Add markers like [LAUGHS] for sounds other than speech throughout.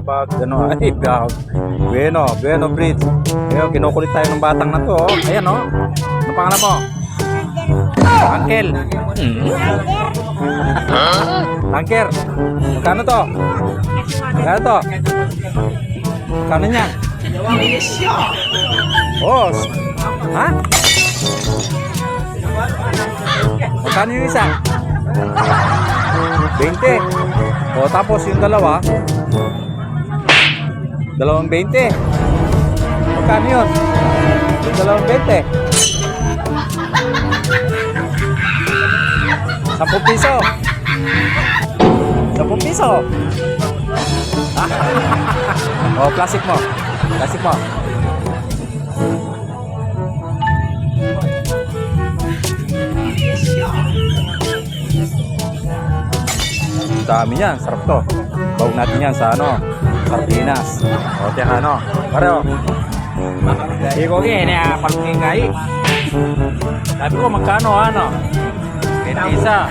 pag ano, [LAUGHS] ay, bag. Bueno, bueno, Brits. Ayun, kinukulit tayo ng batang na to. Oh. Ayan, oh. Ano pangalan mo? Uncle. Angker. Magkano to? Magkano to? Magkano niyan? Oh. Ha? Magkano yung isa? 20. O tapos yung dalawa? Dalawang 20. Magkano yun? Dalawang 20. 10 piso. 10 piso. [LAUGHS] oh, plastic mo. Plastic mo. Dami yan, sarap to. Bawag natin yan sa ano, sardinas. O, tiyan ano. Pareho. Hindi ko gini, ah, palungin kayo. Sabi ko, magkano ano? 20 isa.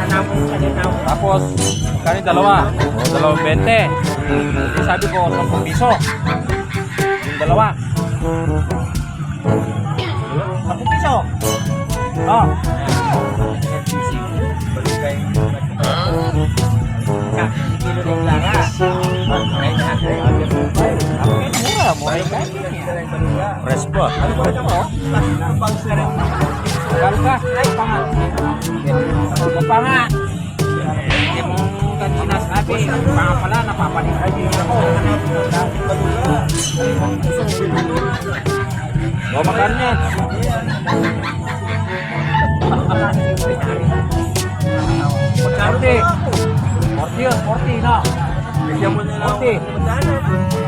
Tapos, magkano yung dalawa? O, dalawang 20. Hindi sabi ko, 10 piso. Yung dalawa. 10 piso. Oh. Pala, napapaligay din ako. O, makan yan. Magkano? 40 yun, 40 na. Bigyan mo nila 40.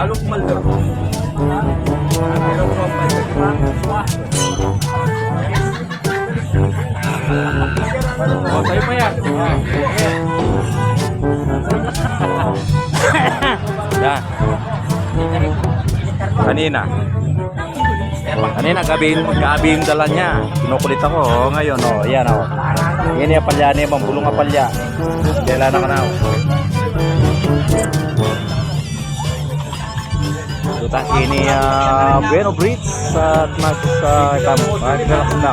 Balok malder. Pero ko pa Oh, sa'yo pa yan. Oh. [LAUGHS] yan. Kanina. Kanina, gabi, gabi yung dala niya. Kinukulit ako. Oh, ngayon, oh, yan, oh. Yan yung palya niya, mambulong nga palya. Kailan na ka na, oh. Tuta ini uh, Bueno Brits at mas uh, kamu relax na.